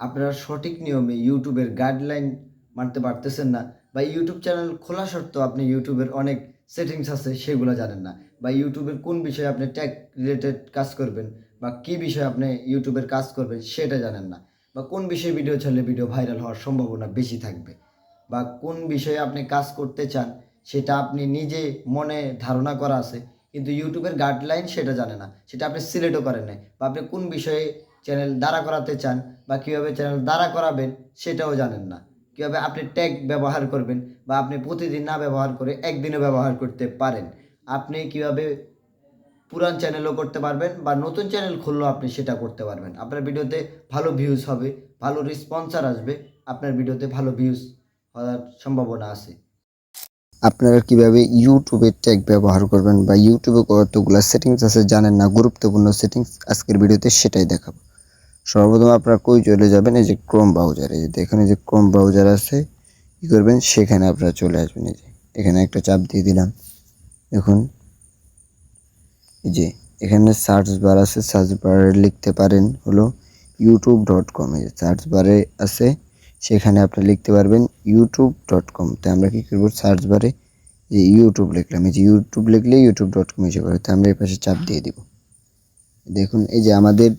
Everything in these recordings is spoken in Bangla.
আপনারা সঠিক নিয়মে ইউটিউবের গাইডলাইন মানতে পারতেছেন না বা ইউটিউব চ্যানেল খোলা সত্ত্বেও আপনি ইউটিউবের অনেক সেটিংস আছে সেগুলো জানেন না বা ইউটিউবের কোন বিষয়ে আপনি ট্যাগ রিলেটেড কাজ করবেন বা কী বিষয়ে আপনি ইউটিউবের কাজ করবেন সেটা জানেন না বা কোন বিষয়ে ভিডিও ছাড়লে ভিডিও ভাইরাল হওয়ার সম্ভাবনা বেশি থাকবে বা কোন বিষয়ে আপনি কাজ করতে চান সেটা আপনি নিজে মনে ধারণা করা আছে কিন্তু ইউটিউবের গাইডলাইন সেটা জানে না, সেটা আপনি সিলেক্টও করেন নাই বা আপনি কোন বিষয়ে চ্যানেল দাঁড়া করাতে চান বা কীভাবে চ্যানেল দাঁড়া করাবেন সেটাও জানেন না। কীভাবে আপনি ট্যাগ ব্যবহার করবেন বা আপনি প্রতিদিন না ব্যবহার করে একদিনে ব্যবহার করতে পারেন। আপনি কীভাবে পুরান চ্যানেলও করতে পারবেন বা নতুন চ্যানেল খুললেও আপনি সেটা করতে পারবেন। আপনার ভিডিওতে ভালো ভিউজ হবে, ভালো রেসপন্সার আসবে, আপনার ভিডিওতে ভালো ভিউজ হওয়ার সম্ভাবনা আছে। আপনারা কীভাবে ইউটিউবের ট্যাগ ব্যবহার করবেন বা ইউটিউবে কতগুলো সেটিংস আছে জানেন না, গুরুত্বপূর্ণ সেটিংস আজকের ভিডিওতে সেটাই দেখাবো। সর্বপ্রথম আপনারা কই চলে যাবেন? এই যে ক্রোম ব্রাউজারে এই যে দেখেন, এই যে ক্রোম ব্রাউজার আছে, কী করবেন? সেখানে আপনারা চলে আসবেন। এই যে এখানে একটা চাপ দিয়ে দিলাম। দেখুন, এই যে এখানে সার্চ বার আছে সার্চ বারে লিখতে পারেন হলো ইউটিউব ডট কম এই যে সার্চ বারে আছে, সেখানে আপনি লিখতে পারবেন ইউটিউব ডট কম তো আমরা কী করব? সার্চ বারে যে ইউটিউব লিখলাম। এই যে ইউটিউব লিখলে ইউটিউব ডট কম এসে পড়ে। তো আমরা এই পাশে চাপ দিয়ে দিব। দেখুন, এই যে আমাদের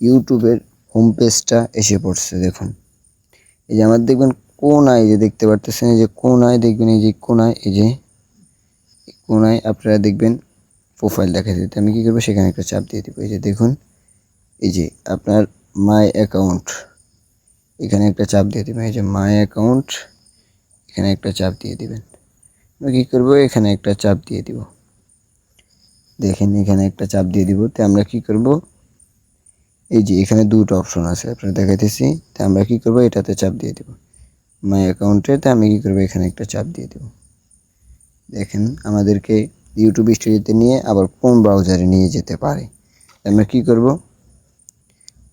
ইউটিউবের হোম পেজটা এসে পড়ছে, দেখুন। এই যে আমার দেখবেন কোনায় যে দেখতে পারতেছেন, এই যে কোনায় দেখবেন, এই যে কোনায়, এই যে কোনায় আপনারা দেখবেন প্রোফাইল দেখা দিতে। আমি কী করব? সেখানে একটা চাপ দিয়ে দেবো। এই যে দেখুন, এই যে আপনার মাই অ্যাকাউন্ট এখানে একটা চাপ দিয়ে দেবেন। এই যে মাই অ্যাকাউন্ট এখানে একটা চাপ দিয়ে দিবেন। আমরা কী করব? এখানে একটা চাপ দিয়ে দিব। দেখেন, এখানে একটা চাপ দিয়ে দিব। তো আমরা কি করব? এই যে এখানে দুটো অপশন আছে, আপনারা দেখাইতেছি, তো আমরা কি করব? এটাতে চাপ দিয়ে দেব। মাই অ্যাকাউন্টে তো আমি কি করব? এখানে একটা চাপ দিয়ে দেব। দেখেন, আমাদেরকে ইউটিউব স্টুডিওতে নিয়ে আবার কোন ব্রাউজারে নিয়ে যেতে পারে। আমরা কি করব?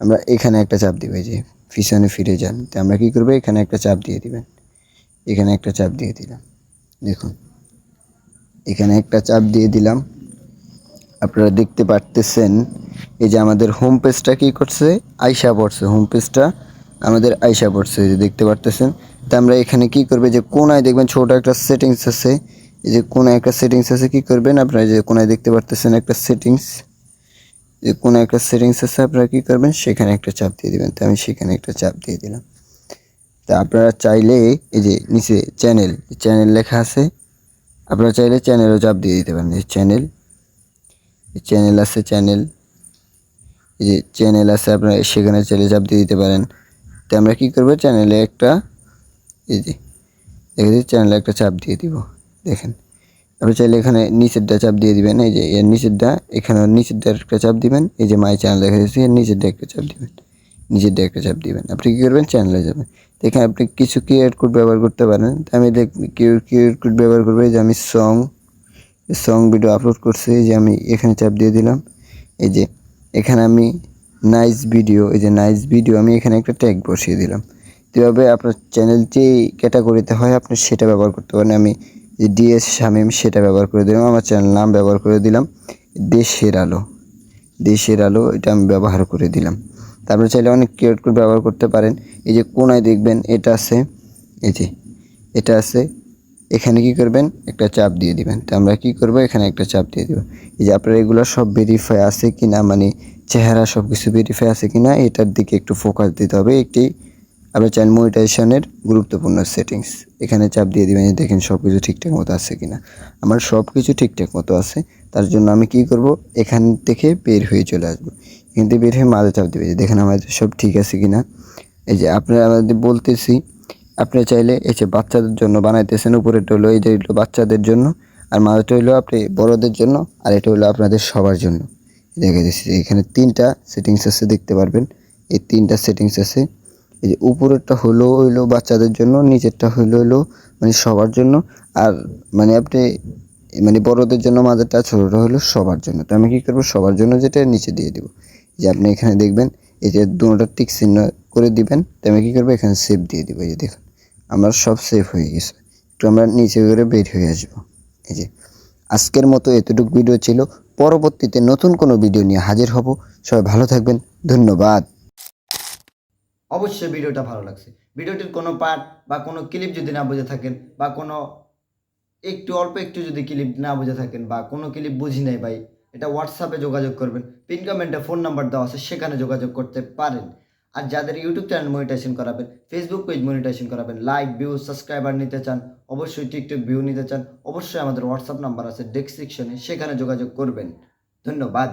আমরা এখানে একটা চাপ দিব যে পিছনে ফিরে যান। তো আমরা কি করব? এখানে একটা চাপ দিয়ে দিবেন। এখানে একটা চাপ দিয়ে দিলাম। দেখুন, এখানে একটা চাপ দিয়ে দিলাম। আপনারা দেখতে পারতেছেন এই যে আমাদের হোম পেজটা কী করছে? আইসা পড়ছে হোম পেজটা আমাদের আইসা পড়ছে যে দেখতে পারতেছেন। তা আমরা এখানে কি করবে যে কোনায় দেখবেন ছোট একটা সেটিংস আছে। এই যে কোনায় একটা সেটিংস আছে, কি করবেন আপনারা যে কোনায় দেখতে পারতেছেন একটা সেটিংস যে কোনো একটা সেটিংস আছে, আপনারা কী করবেন? সেখানে একটা চাপ দিয়ে দিবেন। তো আমি সেখানে একটা চাপ দিয়ে দিলাম। তা আপনারা চাইলে এই যে নিচে চ্যানেল চ্যানেল লেখা আছে। আপনারা চাইলে চ্যানেলও চাপ দিয়ে দিতে পারেন। এই চ্যানেল চ্যানেল আছে চ্যানেল এই যে চ্যানেল আছে, আপনারা সেখানে চাইলে চাপ দিয়ে দিতে পারেন। তো আমরা কী করব? চ্যানেলে একটা, এই যে, দেখে চ্যানেলে একটা চাপ দিয়ে দিব, দেখেন। আপনি চাইলে এখানে নিচেরটা চাপ দিয়ে দিবেন, এই যে, এর নিচেরটা এখানে নিচেরটা একটা চাপ দিবেন, এই যে মাই চ্যানেল দেখা যাচ্ছে, এর নিচেরটা একটা চাপ দিবেন নিচেরটা একটা চাপ দিবেন। আপনি কী করবেন? চ্যানেলে যাবেন। এখানে আপনি কিছু কিউআর কোড ব্যবহার করতে পারেন। তো আমি দেখ কিউআর কোড ব্যবহার করব যে আমি সং সং ভিডিও আপলোড করছি যে আমি এখানে চাপ দিয়ে দিলাম, এই যে এখানে আমি নাইস ভিডিও এই যে নাইস ভিডিও আমি এখানে একটা ট্যাগ বসিয়ে দিলাম। এভাবে আপনার চ্যানেল যে ক্যাটাগরিতে হয়, আপনি সেটা ব্যবহার করতে পারেন। আমি ডিএস শামিম, সেটা ব্যবহার করে দিলাম। আমার চ্যানেল নাম ব্যবহার করে দিলাম, দেশের আলো। দেশের আলো, এটা আমি ব্যবহার করে দিলাম। তারপরে চাইলে অনেক কিউআর ব্যবহার করতে পারেন। এই যে কোনায় দেখবেন, এটা আছে, এই যে, এটা আছে এখানে কি করবেন? একটা চাপ দিয়ে দিবেন। তো আমরা কি করব? এখানে একটা চাপ দিয়ে দেবো। এই যে আপনার এগুলো সব ভেরিফাই আছে কি না মানে চেহারা সব কিছু ভেরিফাই আছে কি না এটার দিকে একটু ফোকাস দিতে হবে। একটি আপনার চ্যানেল মনিটাইজেশনের গুরুত্বপূর্ণ সেটিংস এখানে চাপ দিয়ে দিবেন যে দেখেন সব কিছু ঠিকঠাক মতো আছে কি না আমার সব কিছু ঠিকঠাক মতো আছে, তার জন্য আমি কি করব? এখান থেকে বের হয়ে চলে আসব। এখান থেকে বের হয়ে মাঝে চাপ দেবে যে দেখেন আমাদের সব ঠিক আছে কি না এই যে আপনারা আমাদের বলতেছি আপনি চাইলে এই যে বাচ্চাদের জন্য বানাইতেছেন। উপরেটা হলো এই যে হলো বাচ্চাদের জন্য, আর মাঝটা হলো আপনি বড়দের জন্য, আর এটা হলো আপনাদের সবার জন্য। দেখে দিচ্ছি এখানে তিনটা সেটিংস আছে, দেখতে পারবেন। এই তিনটা সেটিংস আছে। এই যে উপরেরটা হলো হইল বাচ্চাদের জন্য, নিচেরটা হইল হইল মানে সবার জন্য, আর মানে আপনি মানে বড়দের জন্য, মাঝেরটা, ছোটোটা হলো সবার জন্য। তো আমি কী করব? সবার জন্য যেটা নিচে দিয়ে দেবো। যে আপনি এখানে দেখবেন এই যে দুটোটা টিক চিহ্ন করে দিবেন, তো আমি কী করব? এখানে সেভ দিয়ে দিব, এই যে দেখুন, আমার সব সেভ হয়ে গেছে। একটু আমরা নিচে করে বের হয়ে আসব। এই যে, আজকের মতো এতটুকু ভিডিও ছিল। পরবর্তীতে নতুন কোনো ভিডিও নিয়ে হাজির হব। সবাই ভালো থাকবেন। ধন্যবাদ। অবশ্যই ভিডিওটা ভালো লাগছে। ভিডিওটির কোনো পার্ট বা কোনো ক্লিপ যদি না বুঝে থাকেন, বা কোনো একটু অল্প একটু যদি ক্লিপ না বুঝে থাকেন, বা কোনো ক্লিপ বুঝি নাই ভাই এটা হোয়াটসঅ্যাপে যোগাযোগ করবেন। পিন কমেন্টে ফোন নাম্বার দেওয়া আছে, সেখানে যোগাযোগ করতে পারেন। আর যাদের ইউটিউব চ্যানেল মনিটাইজেশন করাবেন ফেসবুক পেজ মনিটাইজেশন করাবেন লাইক ভিউ সাবস্ক্রাইবার নিতে চান, অবশ্যই টিকটক ভিউ নিতে চান, অবশ্যই আমাদের হোয়াটসঅ্যাপ নাম্বার আছে ডেসক্রিপশনে সেখানে যোগাযোগ করবেন। ধন্যবাদ।